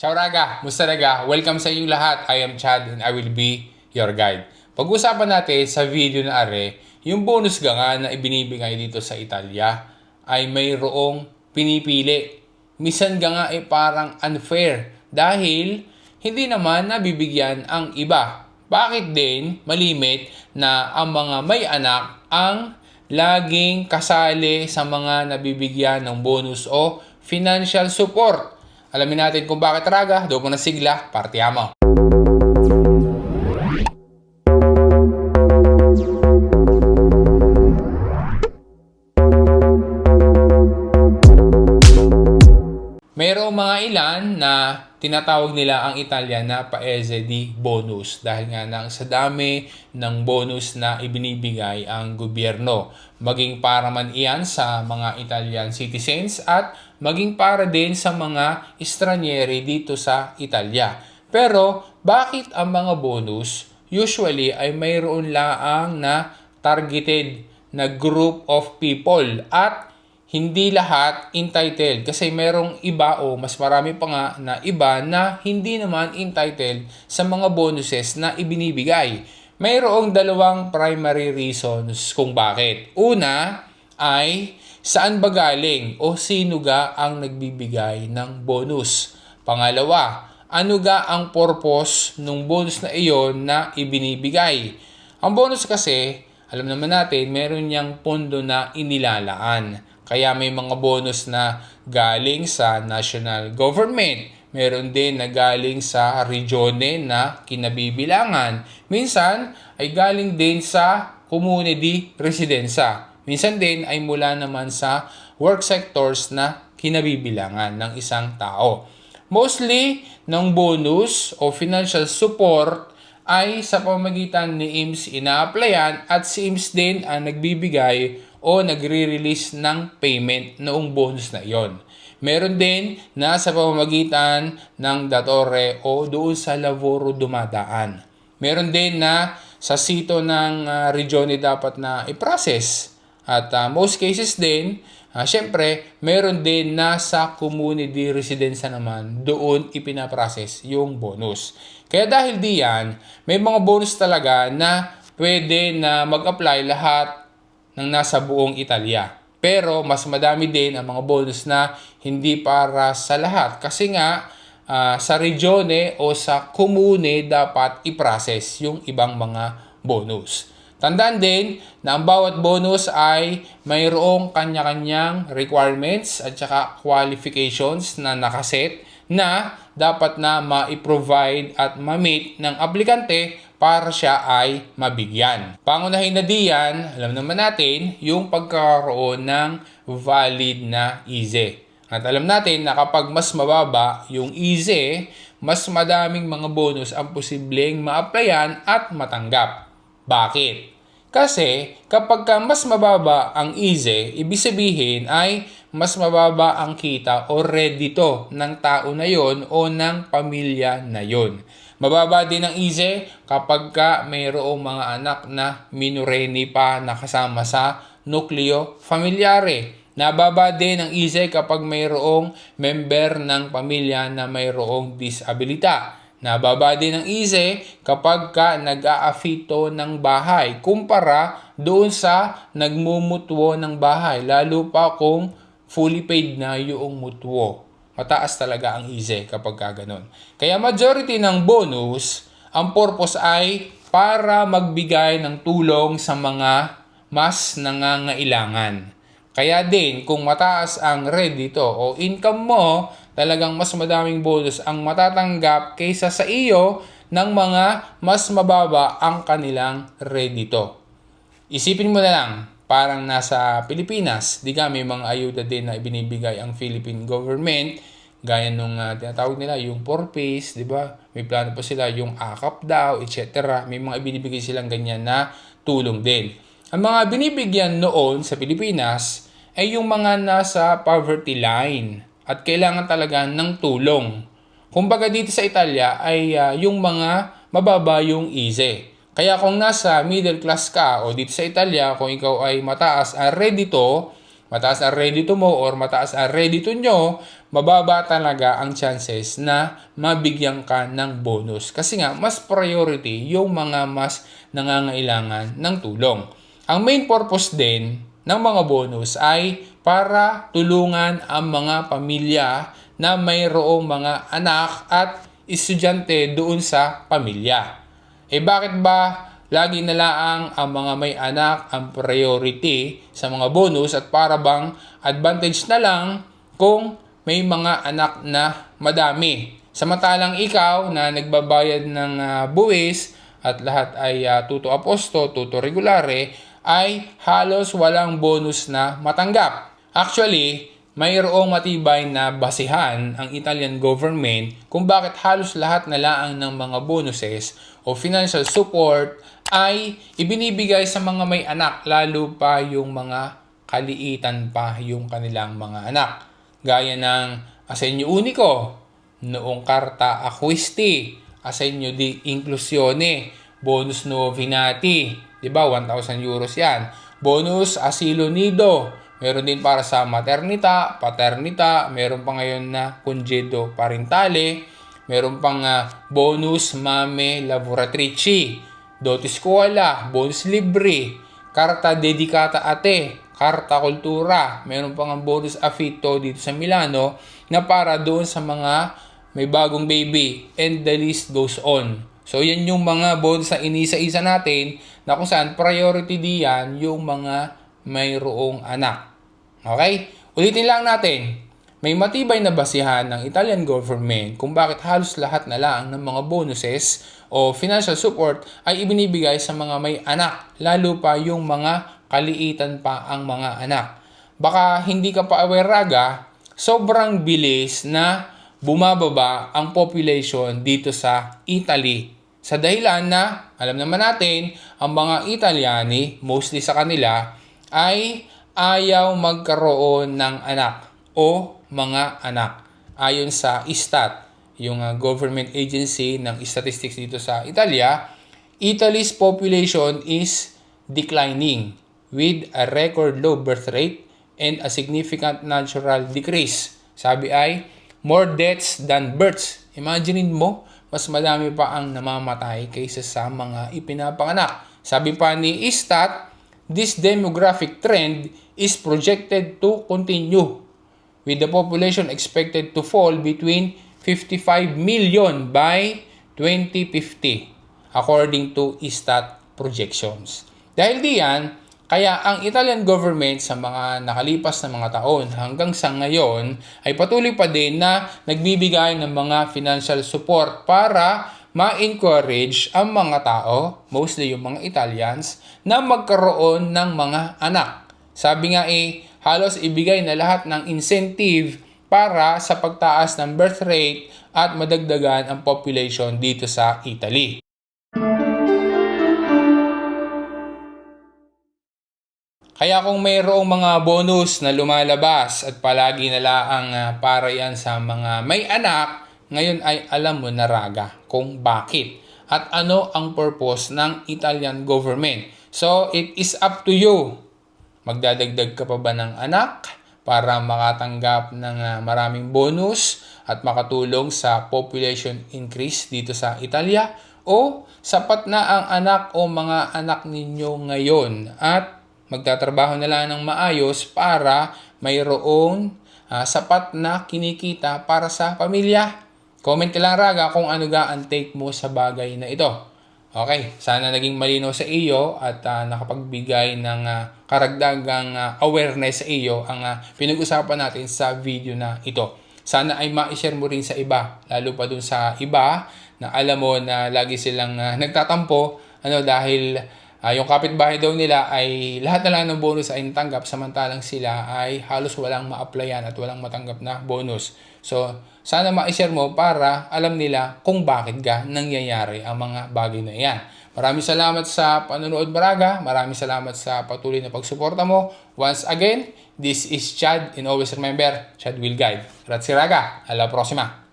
Ciao Raga! Musta Raga? Welcome sa inyong lahat. I am Chad and I will be your guide. Pag-usapan natin sa video na are, yung bonus ga nga na ibinibigay dito sa Italia ay mayroong pinipili. Misan ga nga ay parang unfair dahil hindi naman nabibigyan ang iba. Bakit din malimit na ang mga may anak ang laging kasali sa mga nabibigyan ng bonus o financial support? Alamin natin kung bakit raga, doon mo na sigla, partiamo. Mayroong mga ilan na tinatawag nila ang Italian na paese di bonus dahil nga nang sa dami ng bonus na ibinibigay ang gobyerno. Maging para man iyan sa mga Italian citizens at maging para din sa mga estranyeri dito sa Italia. Pero bakit ang mga bonus usually ay mayroon laang na targeted na group of people at hindi lahat entitled kasi merong iba o mas marami pa nga na iba na hindi naman entitled sa mga bonuses na ibinibigay. Mayroong dalawang primary reasons kung bakit. Una ay saan ba galing o sino ga ang nagbibigay ng bonus. Pangalawa, ano ga ang purpose ng bonus na iyon na ibinibigay. Ang bonus kasi, alam naman natin, meron niyang pondo na inilalaan. Kaya may mga bonus na galing sa national government. Meron din na galing sa regione na kinabibilangan. Minsan ay galing din sa community residensa. Minsan din ay mula naman sa work sectors na kinabibilangan ng isang tao. Mostly ng bonus o financial support ay sa pamagitan ni IMS ina-applyan at si IMS din ang nagbibigay o nagre-release ng payment noong bonus na iyon. Meron din na sa pamamagitan ng datore o doon sa laboro dumadaan. Meron din na sa sito ng uh, regione dapat na i-process. At uh, most cases din, uh, syempre, meron din na sa community residence naman doon ipinaprocess yung bonus. Kaya dahil diyan, may mga bonus talaga na pwede na mag-apply lahat ng nasa buong Italia. Pero mas madami din ang mga bonus na hindi para sa lahat kasi nga uh, sa regione o sa komune dapat i-process yung ibang mga bonus. Tandaan din na ang bawat bonus ay mayroong kanya-kanyang requirements at saka qualifications na nakaset na dapat na ma-provide at ma-meet ng aplikante para siya ay mabigyan. Pangunahin na diyan, alam naman natin, yung pagkakaroon ng valid na easy. At alam natin na kapag mas mababa yung easy, mas madaming mga bonus ang posibleng ma-applyan at matanggap. Bakit? Kasi kapag ka mas mababa ang easy, ibig sabihin ay mas mababa ang kita o redito ng tao na yon o ng pamilya na yon. Mababa din ang easy kapag ka mayroong mga anak na minoreni pa nakasama sa nukleo familyare. Nababa din ang easy kapag mayroong member ng pamilya na mayroong disabilita. Nababa din ang easy kapag ka nag-aafito ng bahay kumpara doon sa nagmumutwo ng bahay lalo pa kung fully paid na yung mutwo mataas talaga ang easy kapag ganoon. Kaya majority ng bonus, ang purpose ay para magbigay ng tulong sa mga mas nangangailangan. Kaya din, kung mataas ang red dito o income mo, talagang mas madaming bonus ang matatanggap kaysa sa iyo ng mga mas mababa ang kanilang red dito. Isipin mo na lang, parang nasa Pilipinas, di ka may mga ayuda din na ibinibigay ang Philippine government, gaya nung uh, tinatawag nila yung four phase, di ba? May plano pa sila yung akap daw, etc. May mga ibinibigay silang ganyan na tulong din. Ang mga binibigyan noon sa Pilipinas ay yung mga nasa poverty line at kailangan talaga ng tulong. Kumbaga dito sa Italia ay uh, yung mga mababa yung easy. Kaya kung nasa middle class ka o dito sa Italia, kung ikaw ay mataas ang ready to, mataas ang ready to mo or mataas ang ready to nyo, mababa talaga ang chances na mabigyan ka ng bonus. Kasi nga, mas priority yung mga mas nangangailangan ng tulong. Ang main purpose din ng mga bonus ay para tulungan ang mga pamilya na mayroong mga anak at estudyante doon sa pamilya. Eh bakit ba lagi na laang ang mga may anak ang priority sa mga bonus at para bang advantage na lang kung may mga anak na madami. Samantalang ikaw na nagbabayad ng ah, buwis at lahat ay ah, tuto aposto, tuto regulare, ay halos walang bonus na matanggap. Actually, mayroong matibay na basihan ang Italian government kung bakit halos lahat na laang ng mga bonuses o financial support ay ibinibigay sa mga may anak lalo pa yung mga kaliitan pa yung kanilang mga anak. Gaya ng Asenyo Unico, noong Carta Acquisti, Asenyo di Inclusione, Bonus Novinati, di ba 1,000 euros yan. Bonus Asilo Nido, meron din para sa maternita, paternita, meron pa ngayon na Congedo Parentale, meron pang ah, bonus Mame Lavoratrici, Dotis Scuola, Bonus Libre, Carta Dedicata a Te, Carta Kultura, meron pang ang bonus affitto dito sa Milano na para doon sa mga may bagong baby and the list goes on. So yan yung mga bonus na inisa-isa natin na kung saan priority diyan yung mga mayroong anak. Okay? Ulitin lang natin. May matibay na basihan ng Italian government kung bakit halos lahat na lang ng mga bonuses o financial support ay ibinibigay sa mga may anak, lalo pa yung mga kaliitan pa ang mga anak. Baka hindi ka pa aware raga, sobrang bilis na bumababa ang population dito sa Italy. Sa dahilan na, alam naman natin, ang mga Italyani, mostly sa kanila, ay ayaw magkaroon ng anak o mga anak. Ayon sa ISTAT, yung uh, government agency ng statistics dito sa Italia, Italy's population is declining with a record low birth rate and a significant natural decrease. Sabi ay, more deaths than births. Imaginein mo, mas madami pa ang namamatay kaysa sa mga ipinapanganak. Sabi pa ni ISTAT, this demographic trend is projected to continue with the population expected to fall between 55 million by 2050 according to ISTAT projections. Dahil diyan, kaya ang Italian government sa mga nakalipas na mga taon hanggang sa ngayon ay patuloy pa din na nagbibigay ng mga financial support para ma-encourage ang mga tao, mostly yung mga Italians, na magkaroon ng mga anak. Sabi nga eh, halos ibigay na lahat ng incentive para sa pagtaas ng birth rate at madagdagan ang population dito sa Italy. Kaya kung mayroong mga bonus na lumalabas at palagi na laang ah, para yan sa mga may anak, ngayon ay alam mo na raga kung bakit at ano ang purpose ng Italian government. So, it is up to you. Magdadagdag ka pa ba ng anak para makatanggap ng ah, maraming bonus at makatulong sa population increase dito sa Italia? O sapat na ang anak o mga anak ninyo ngayon at magtatrabaho na lang ng maayos para mayroong ah, sapat na kinikita para sa pamilya? Comment ka lang raga kung ano ga ang take mo sa bagay na ito. Okay, sana naging malinaw sa iyo at ah, nakapagbigay ng ah, karagdagang ah, awareness sa iyo ang ah, pinag-usapan natin sa video na ito. Sana ay ma-share mo rin sa iba, lalo pa dun sa iba na alam mo na lagi silang ah, nagtatampo ano dahil ah, yung kapitbahay daw nila ay lahat na lang ng bonus ay natanggap samantalang sila ay halos walang ma-applyan at walang matanggap na bonus. So, sana ma-share mo para alam nila kung bakit ga nangyayari ang mga bagay na iyan. Maraming salamat sa panonood Baraga. Maraming salamat sa patuloy na pagsuporta mo. Once again, this is Chad and always remember, Chad will guide. Grazie raga. Alla prossima.